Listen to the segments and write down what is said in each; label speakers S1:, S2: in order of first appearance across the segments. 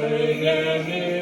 S1: Amen.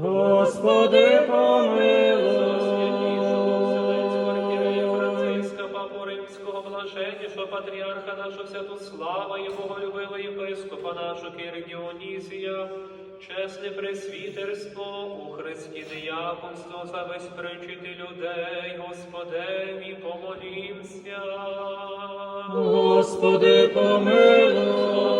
S2: Господи,
S1: помилуй.
S2: Папу Римського, блаженнішого патріарха нашого Святослава і Боголюбивого єпископа нашого Кири Діонізія, чесне пресвітерство у Христі дияконство за весь причити людей, Господеві, помолімся.
S1: Господи, помилуй.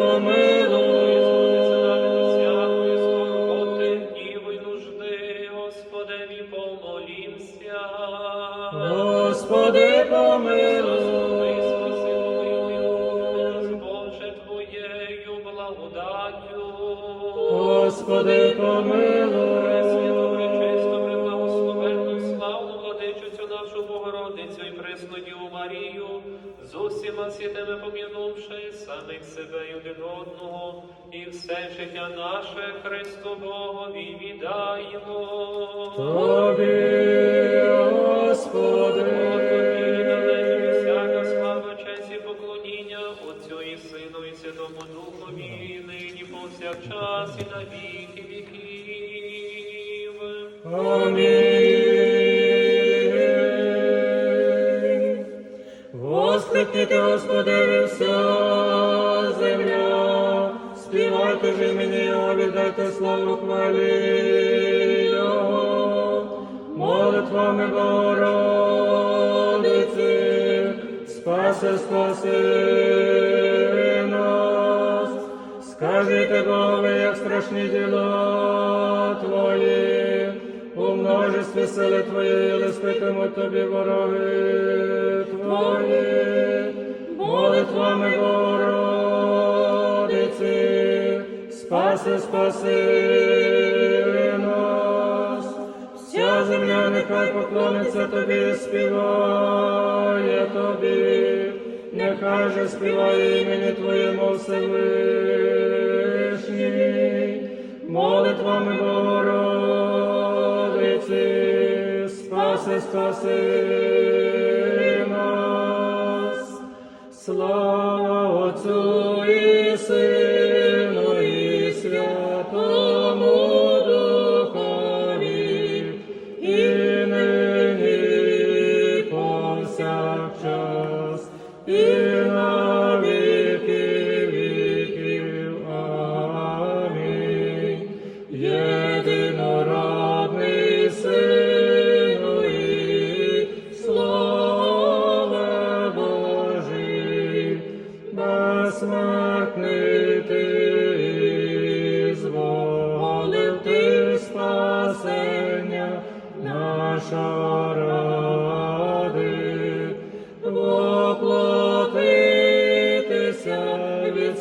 S1: помилуй.
S2: Нашу Богородицю і пресну Марію, з усіма святими помінувши самих себе й один одного, і все життя наше Христу Богові віддаємо.
S1: Тобі, Господи.
S2: Тобі належить всяка слава, честь і поклоніння Отцю і Сину і Святому Духові, нині повсякчас і на віки віків.
S1: Амінь. Воскликніть, Господи, вся земля, співайте ж імені Його, віддайте славу хвалі Його. Молитвами Богородиці, спаси, спаси нас. Скажіть Богові, як страшні діла Твої, у множестві сили Твоєї листитимуть Тобі вороги Твої, молитвами Богородиці, спаси, спаси нас. Вся земля нехай поклониться Тобі, співає Тобі, нехай же співає імені Твоєму Всевишній, молитвами Богородиці, спаси, спаси Слава Отцю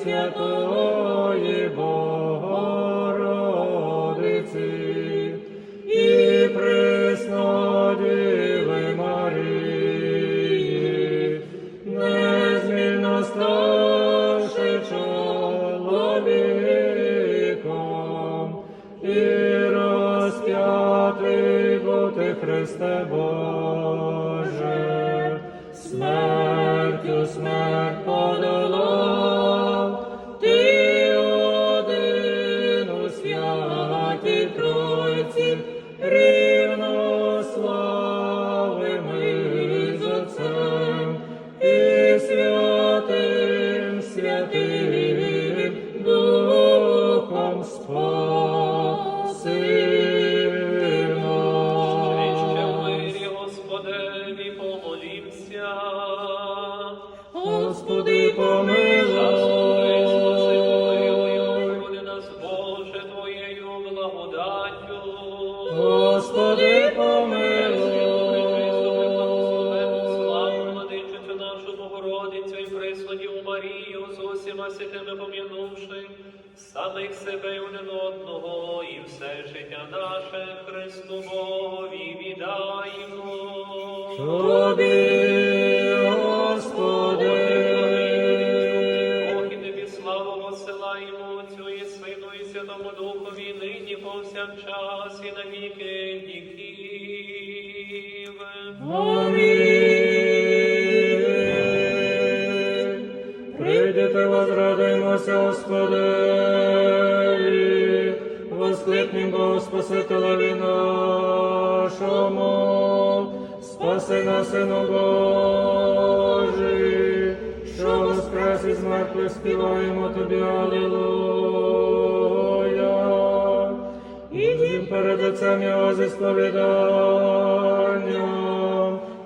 S1: святої Богородиці
S2: Святому Духові, нині повсякчас і на віки віків.
S1: Амінь. Прийдете, возрадуймося, Господи, воскликнем Богу Спасителеві нашому, спаси нас, Сину Божий, що воскрес із мертвих співаємо Тобі, Аллилуйя. Перед Отцем Його зі сповіданням,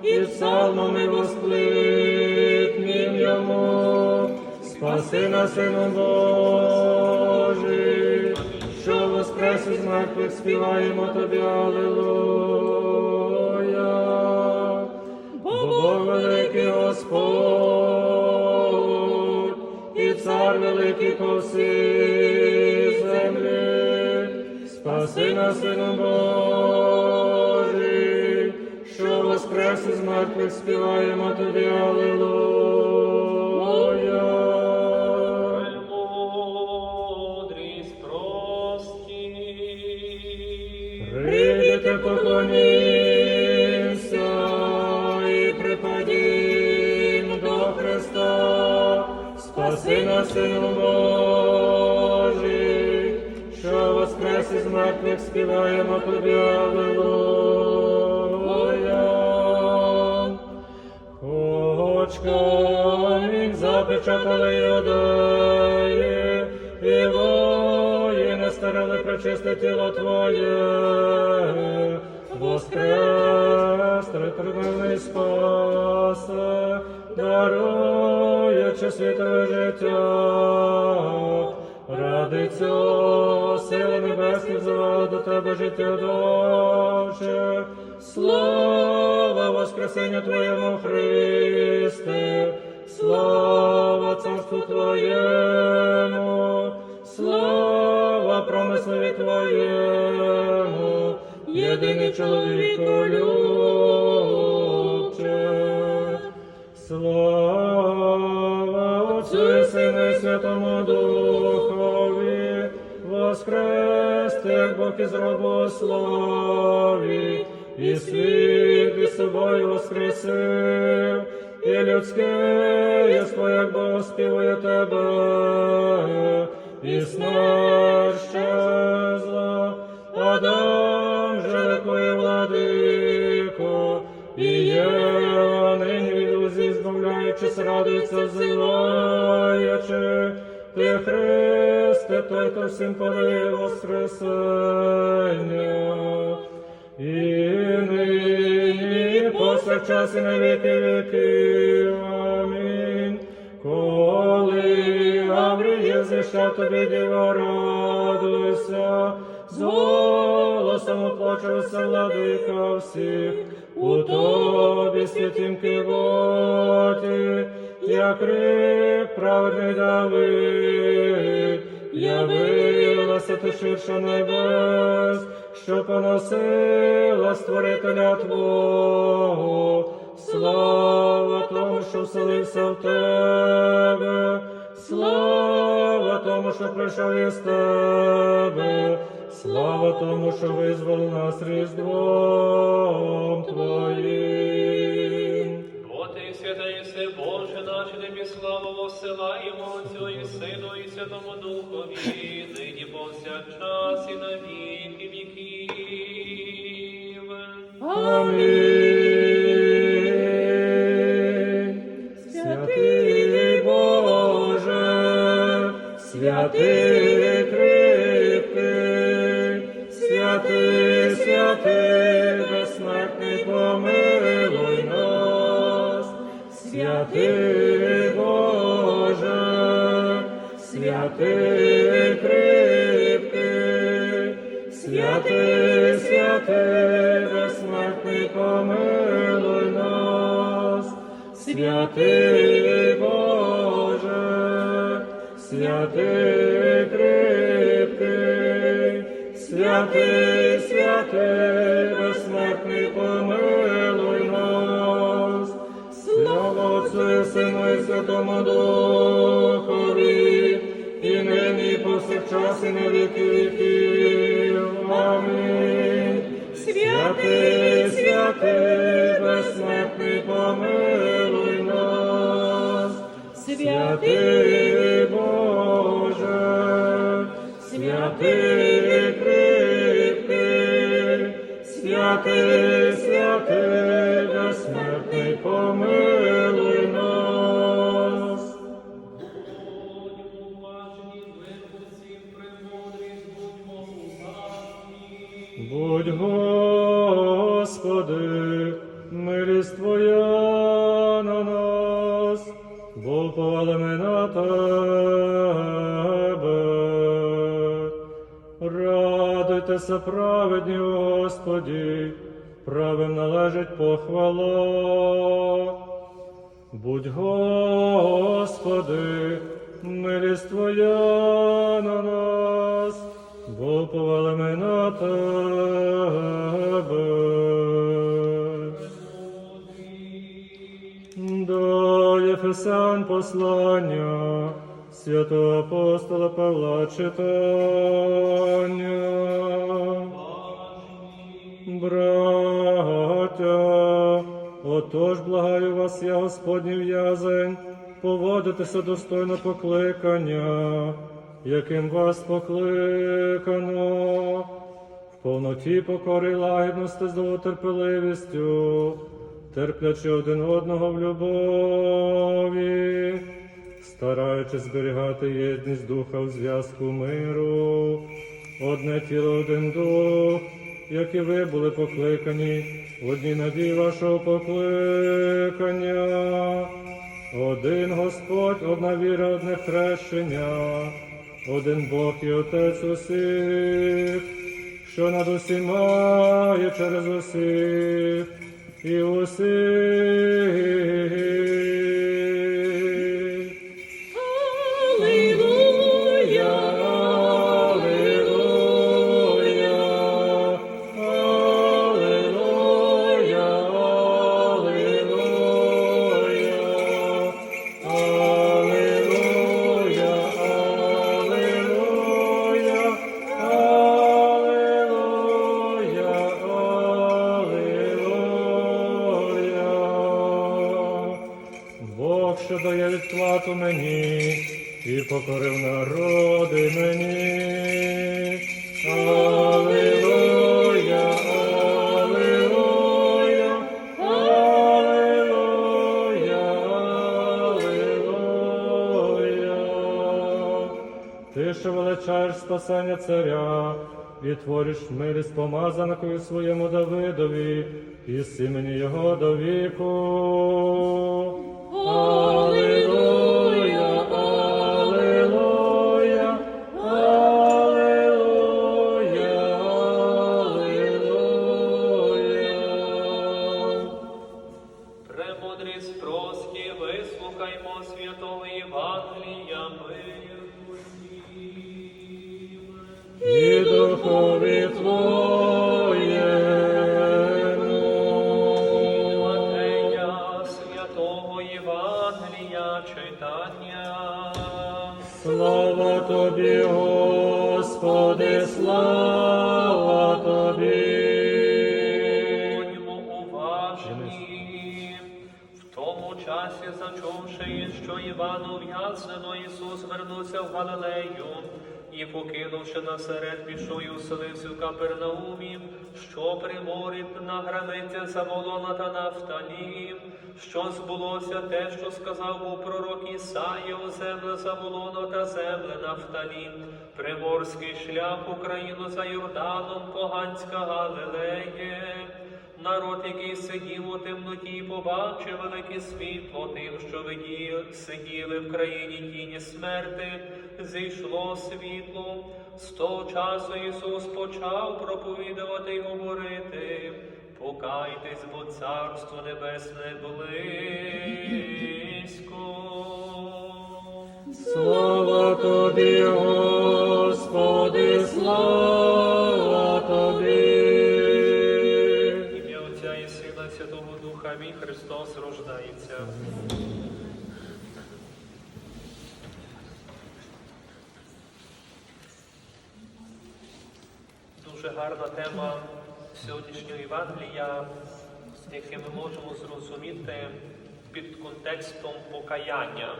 S1: і псалмами воскликнім Йому, спаси нас, Сину Божий, що воскрес із мертвих співаємо Тобі, Аллилуйя. Бо Бог великий Господь, і цар великий по всій землі, спаси нас, Сину Божий, що воскрес із мертвих співаємо тобі, Аллилуйя. Прийдете, поклонімся і припадім до Христа, спаси нас, Сину мертвих співаємо тобі, Аллилуйя. Хоч камінь запечатали юдеї, і воїни старали причисти тіло Твоє, воскрес тритривний спасе, даруючи світове життя. Ради цього сили небесні до тебе життя довше. Слава Воскресенню Твоєму Христе, слава Царству Твоєму, слава промислові Твоєму, єдиний чоловіку любче. Слава Отцю і Сину і Святому Духові, воскрес як Бог із славі, і світ із собою воскресив, і людське єство, як Бог співує тебе, і смерть щезла, Адам же ликує владико, і є нині від узі збавляючись, радується, взиваючи, ти Христе, той, хто всім подає Воскресення. І нині, і повсякчас, на віки віків. Амінь. Коли Гавриїл зійшов тобі, діво, радуйся, золото голосом оплачувався владика всіх, у тобі святім кивоті, як крик праведний Давид, явилася ти ширша небес, що поносила створителя Твого, слава тому, що вселився в тебе, слава тому, що прийшов із тебе, слава тому, що визволив нас Різдвом Твоїм.
S2: Все Боже наш, тобі славу посилаємо Отцю і Сину і Святому Духові, нині повсякчас і на віки віків.
S1: Амінь. Святий Боже, святий святий кріпкий, святий, святий, безсмертний, помилуй нас, святий Боже, святий кріпкий, святий, святий, безсмертний, помилуй нас, слава Отцю Сину і Святому і повсякчас, і на віки віків. Амінь. Святий, святий, безсмертний, помилуй нас, святий Боже, святий кріпкий, святий, похвала. Будь, Господи, милість Твоя на нас, бо повели ми на Тебе. До Єфесян послання святого апостола Павла читання. Вас, я Господній в'язень, поводитися достойно покликання, яким вас покликано, в повноті покори лагідності з довготерпеливістю, терплячи один одного в любові, стараючись зберігати єдність духа в зв'язку миру, одне тіло, один дух, як і ви були покликані в одній надії вашого покликання. Один Господь, одна віра, одне хрещення, один Бог і Отець усіх, що над усіма є через усіх і усіх. Бог, що дає відплату мені і покорив народи мені. Аллилуйя, аллилуйя, аллилуйя, аллилуйя. Ти, що величаєш спасення царя, і твориш милість помазанкою своєму Давидові, і з імені його до віку. Аллилуйя, Аллилуйя, Аллилуйя, Аллилуйя.
S2: Премудрість проски, вислухаймо святого Євангелія миру. І духові Твої. Галилею. І, покинувши насеред, пішов і уселився в Капернаумі, що при морі на границі Заволона та Нафталі, що збулося те, що сказав був пророк Ісаїя у земле Заволона та земле Нафталі, приморський шлях Україну за Йорданом, поганська Галилеє. Народ, який сидів у темноті, побачив велике світло тим, що виді- сиділи в країні тіні смерти, зійшло світло. З того часу Ісус почав проповідувати й говорити. Покайтесь, бо царство небесне близько.
S1: Слава Тобі, Господи, слава
S2: Дуже гарна тема сьогоднішнього Євангелія, яке ми можемо зрозуміти під контекстом покаяння.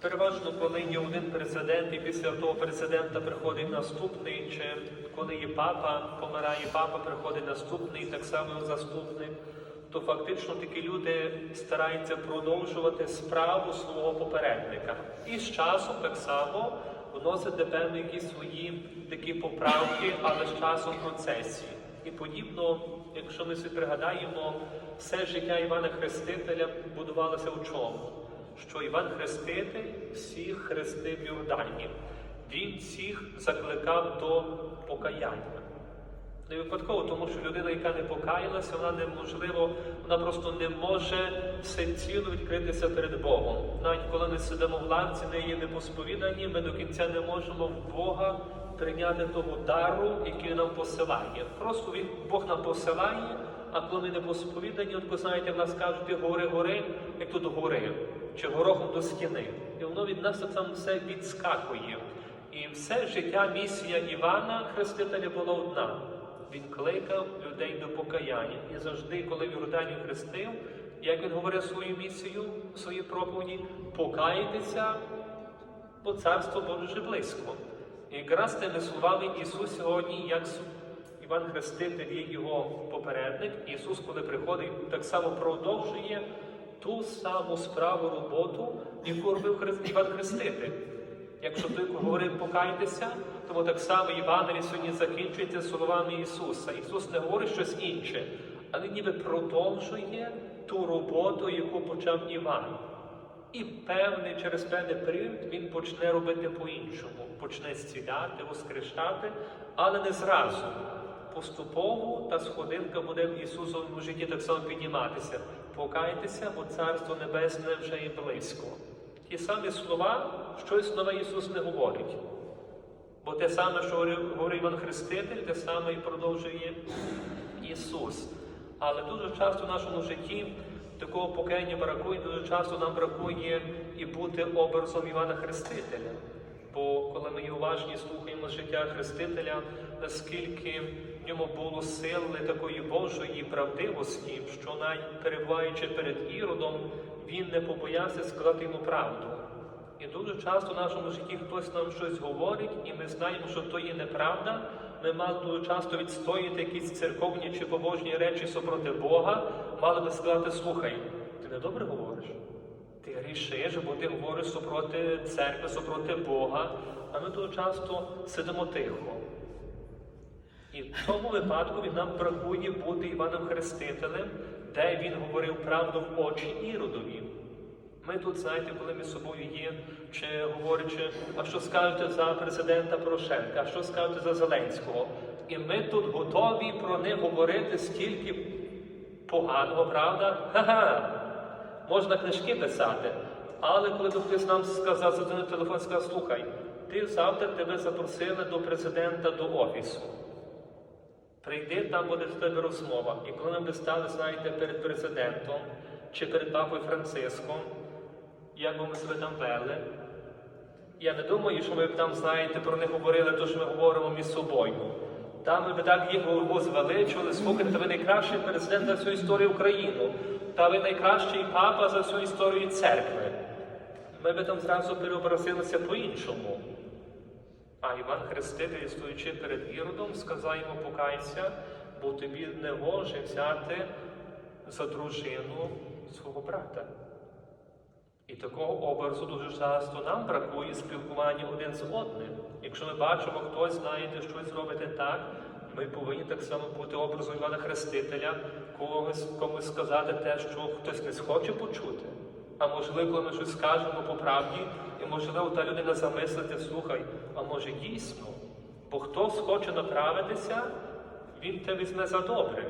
S2: Переважно, коли є один президент, і після того президента приходить наступний, чи коли є папа, помирає папа, приходить наступний, так само заступник, то фактично такі люди стараються продовжувати справу свого попередника. І з часом так само вносити певні якісь свої такі поправки, але з часом процесі. І подібно, якщо ми собі пригадаємо, все життя Івана Хрестителя будувалося у чому? що Іван Хреститель всіх хрестив Йордані. Він всіх закликав до покаяння. Не випадково, тому що людина, яка не покаялася, вона неможливо, вона просто не може всеціло відкритися перед Богом. Навіть коли ми сидимо в лавці, не є неповсповідані, ми до кінця не можемо в Бога прийняти того дару, який нам посилає. Просто він, Бог нам посилає, а коли ми не посповідані, от ви знаєте, в нас кажуть, гори гори, як тут гори, чи горохом до стіни. І воно від нас там все відскакує. І все життя місія Івана Хрестителя була одна. Він кликав людей до покаяння. І завжди, коли в Йордані хрестив, як він говорив свою місію, свої проповіді, покайтеся, бо царство Боже близько. І якраз тими словами Ісус сьогодні, як Іван Хреститель є його попередник, Ісус, коли приходить, так само продовжує ту саму справу роботу, яку робив Іван Хреститель. Якщо той говорив покайтеся, тому так само Євангеліє сьогодні закінчується словами Ісуса. Ісус не говорить щось інше, але ніби продовжує ту роботу, яку почав Іван. І певний, через певний період він почне робити по-іншому, почне зціляти, воскрешати, але не зразу. Поступово та сходинка буде в Ісусовому житті так само підніматися. Покайтеся, бо Царство Небесне вже є близько. Ті самі слова, щось нове Ісус не говорить. Бо те саме, що говорив Іван Хреститель, те саме і продовжує Ісус. Але дуже часто в нашому житті такого покаяння бракує, дуже часто нам бракує і бути образом Івана Хрестителя. Бо коли ми уважні, слухаємо життя Хрестителя, наскільки в ньому було сили такої Божої правдивості, що навіть перебуваючи перед Іродом, він не побоявся сказати йому правду. І дуже часто в нашому житті хтось нам щось говорить, і ми знаємо, що то є неправда. Ми мали дуже часто відстояти якісь церковні чи побожні речі супроти Бога, мали би сказати, слухай, ти не добре говориш. Ти грішиш, бо ти говориш супроти церкви, супроти Бога, а ми дуже часто сидимо тихо. І в тому випадку він нам бракує бути Іваном Хрестителем, де він говорив правду в очі Іродові. Ми тут, знаєте, коли ми з собою є, чи говорячи, а що скажете за президента Порошенка, а що скажете за Зеленського? І ми тут готові про них говорити стільки поганого, правда? Ха-ха! Можна книжки писати. Але коли хтось нам сказав, задзвонив телефон, сказав, слухай, ти завтра тебе запросили до президента до офісу. Прийди, там буде в тебе розмова. І коли ми стали, знаєте, перед президентом чи перед папою Франциском, як би ми себе там вели, Я не думаю, що ми б там, знаєте, про них говорили, то що ми говоримо між собою. Там ми б так їх возвеличували, слухайте, та ви найкращий президент за всю історію України, та ви найкращий папа за всю історію церкви. Ми би там зразу переобразилися по-іншому. А Іван Хреститель, стоячи перед Іродом, сказав йому покайся, бо тобі не може взяти за дружину свого брата. І такого образу дуже часто нам бракує спілкування один з одним. Якщо ми бачимо, хтось знаєте, щось робити так, ми повинні так само бути образом Івана Хрестителя, когось комусь сказати те, що хтось не схоче почути. А можливо, коли ми щось скажемо по правді, і можливо та людина замислити, слухай, а може дійсно, бо хтось хоче направитися, він те візьме за добре.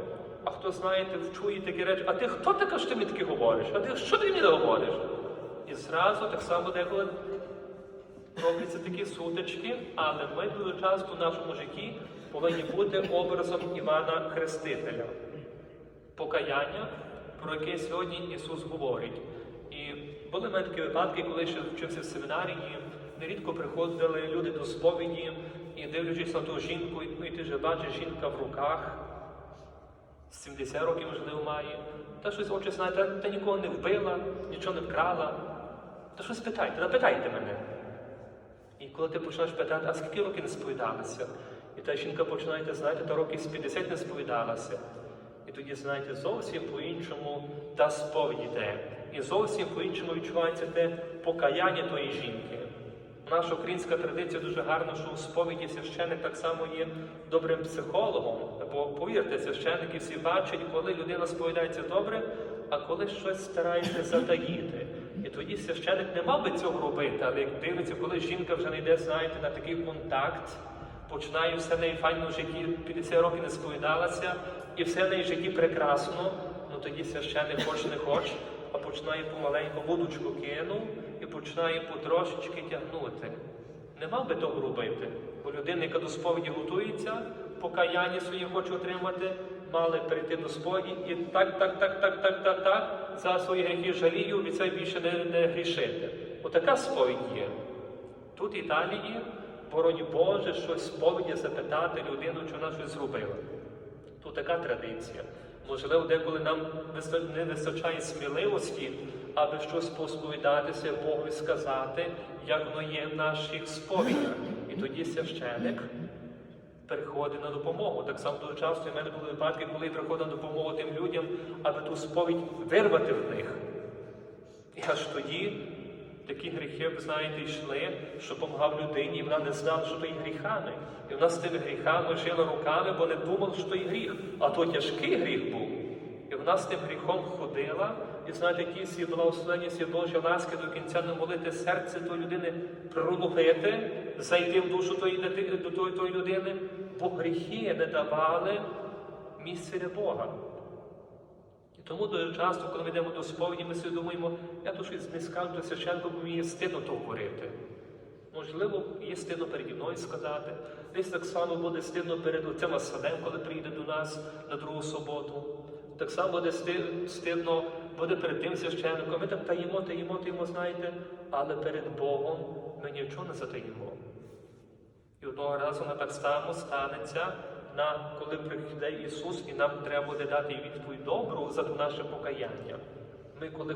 S2: А хто знаєте, чує такі речі, а ти хто така, що ти мені таке говориш? А ти що ти мені говориш? І зразу так само деколи робляться такі сутички, але ми дуже часто в нашому житті повинні бути образом Івана Хрестителя. Покаяння, про яке сьогодні Ісус говорить. І були в мене такі випадки, коли ще вчився в семінарії, нерідко приходили люди до сповіді і дивлячись на ту жінку, і ти вже бачиш жінка в руках, 70 років, можливо, має, та щось очі знає, та, та нікого не вбила, нічого не вкрала. Та щось питайте, напитайте мене. І коли ти починаєш питати, а скільки років не сповідалася? І та жінка починає, знаєте, та років з 50 не сповідалася. І тоді, знаєте, зовсім по-іншому та сповідь йде. І зовсім по-іншому відчувається те покаяння тої жінки. Наша українська традиція дуже гарна, що у сповіді священик так само є добрим психологом. Бо повірте, священники всі бачать, коли людина сповідається добре, а коли щось старається затаїти. Тоді священик не мав би цього робити, але як дивиться, коли жінка вже не йде, знаєте, на такий контакт, починає все неї файно в житті, 50 років не сповідалася, і все в неї в житті прекрасно, ну тоді священик хоч не хоч, а починає помаленьку водочку кинув і починає потрошечки тягнути. Не мав би того робити, бо людина, яка до сповіді готується, покаяння своє хоче отримати, мали перейти до сповіді і так, так, так, так, так, так, так, за свої гріхи жалію, і це більше не, не грішити. Отака сповідь є. Тут в Італії, боронь Боже, щось сповіді запитати людину, чи вона щось зробила. Тут така традиція. Можливо, деколи нам не вистачає сміливості, аби щось посповідатися, Богу і сказати, як воно є в наших сповідях. І тоді священик приходить на допомогу. Так само дуже часто в мене були випадки, коли я приходив на допомогу тим людям, аби ту сповідь вирвати в них. І аж тоді такі гріхи, ви знаєте, йшли, що допомагав людині, і вона не знала, що то є гріхами. І вона з тими гріхами жила руками, бо не думала, що то є гріх. А то тяжкий гріх був. І вона з тим гріхом ходила, і знаєте, ті всі благословені, всі Божі ласки до кінця не молити серце тої людини пролупити, зайти в душу тої, до тої, тої людини, бо гріхи не давали місця для Бога. І тому дуже часто, коли ми йдемо до сповіді, ми собі думаємо, я то щось не скажу до священка, бо мені стидно то говорити. Можливо, є стидно переді мною сказати. Десь так само буде стидно перед отцем Василем, коли прийде до нас на другу суботу. Так само буде стидно буде перед тим священником. Ми так таїмо, таїмо, таїмо, знаєте, але перед Богом ми нічого не затаїмо. І одного разу ми так само станеться, на, коли прийде Ісус, і нам треба буде дати відповідь добру за наше покаяння. Ми коли